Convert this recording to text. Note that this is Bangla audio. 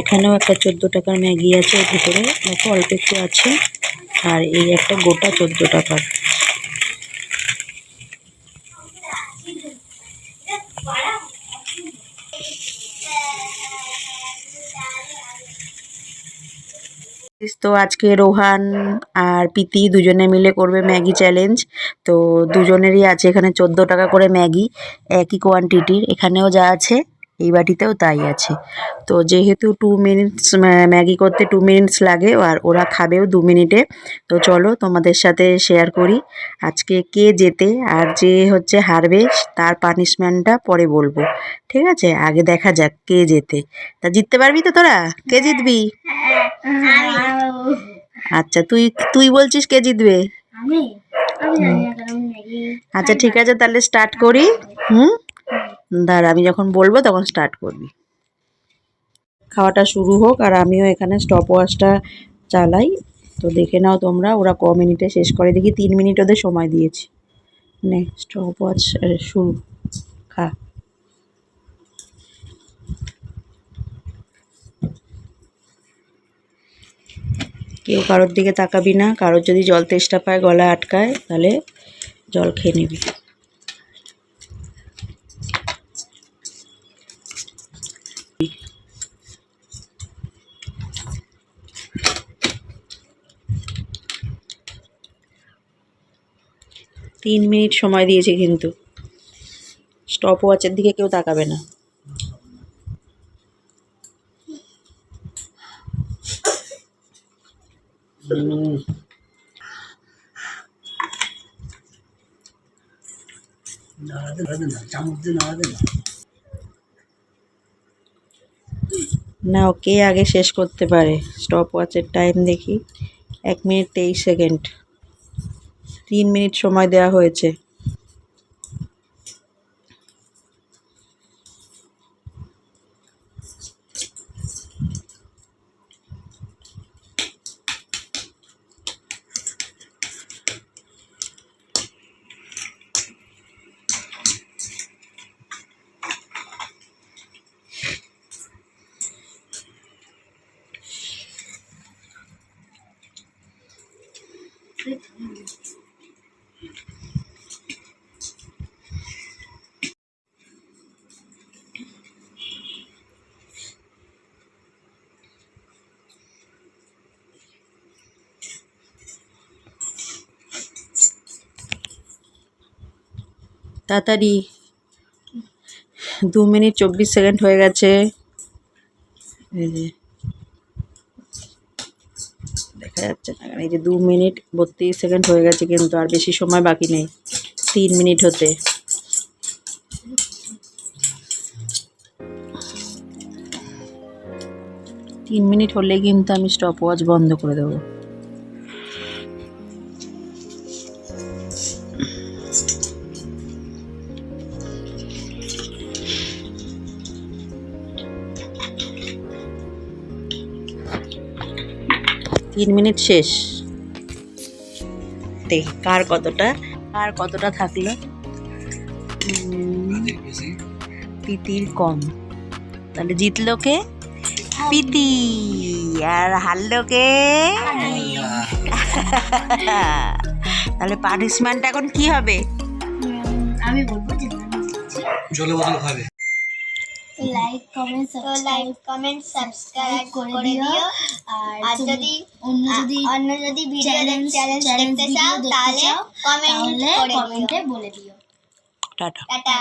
এখানেও একটা চোদ্দ টাকার ম্যাগি আছে ভিতরে। দেখো, অল্প একটু আছে। আর এই একটা গোটা চোদ্দ টাকার। তো আজকে রোহান আর পিতি দুজনে মিলে করবে ম্যাগি চ্যালেঞ্জ তো দুজনেরই আছে এখানে চোদ্দ টাকা করে ম্যাগি, একই কোয়ান্টিটির এখানেও যা আছে এই বাটিতেও তাই আছে। তো যেহেতু টু মিনিটস ম্যাগি করতে টু মিনিটস লাগে আর ওরা খাবেও দু মিনিটে তো চলো তোমাদের সাথে শেয়ার করি আজকে কে জেতে আর যে হচ্ছে হারবে তার পানিশমেন্টটা পরে বলব। ঠিক আছে? আগে দেখা যাক কে জেতে। তা জিততে পারবি তো তোরা? কে জিতবি? আচ্ছা তুই তুই বলছিস কে জিতবে? আচ্ছা ঠিক আছে তাহলে স্টার্ট করি। হুম? দাঁড়া, আমি যখন বলব তখন স্টার্ট করবি। খাওয়াটা শুরু হোক আর আমিও এখানে স্টপ ওয়াচটা চালাই। তো দেখে নাও তোমরা, ওরা ক মিনিটে শেষ করে? দেখি তিন মিনিট ওদের সময় দিয়েছি। নে স্টপ ওয়াচ শুরু, খা। কেউ কারোর দিকে তাকাবি না, কারোর যদি জল তেষ্টা পায় গলায় আটকায়, তাহলে জল খেয়ে নিবি। তিন মিনিট সময় দিয়েছে কিন্তু। স্টপ ওয়াচের দিকে কেউ তাকাবে না। না কে আগে শেষ করতে পারে। স্টপ ওয়াচের টাইম দেখি। এক মিনিট তেইশ সেকেন্ড। তিন মিনিট সময় দেওয়া হয়েছে। তাড়াতাড়ি। দু মিনিট চব্বিশ সেকেন্ড হয়ে গেছে। এই যে। দেখা যাচ্ছে এই যে দু মিনিট বত্রিশ সেকেন্ড হয়ে গেছে কিন্তু আর বেশি সময় বাকি নেই। তিন মিনিট হতে। তিন মিনিট হলে কিন্তু আমি স্টপ ওয়াচ বন্ধ করে দেবো। তিন মিনিট শেষ। দেখি কার কতটা কার কতটা থাকল? পিতির কম। তাহলে জিতলো কে? পিতি। আর হারলো কে? তাহলে পানিশমেন্ট এখন কি হবে? আমি বলব জলে বোতল খাবে like comment like comment subscribe করে দিও। আর যদি অন্য যদি অন্য যদি ভিডিও চ্যালেঞ্জ দেখতে চাও তাহলে কমেন্ট করে কমেন্টে বলে দিও। টাটা। টাটা।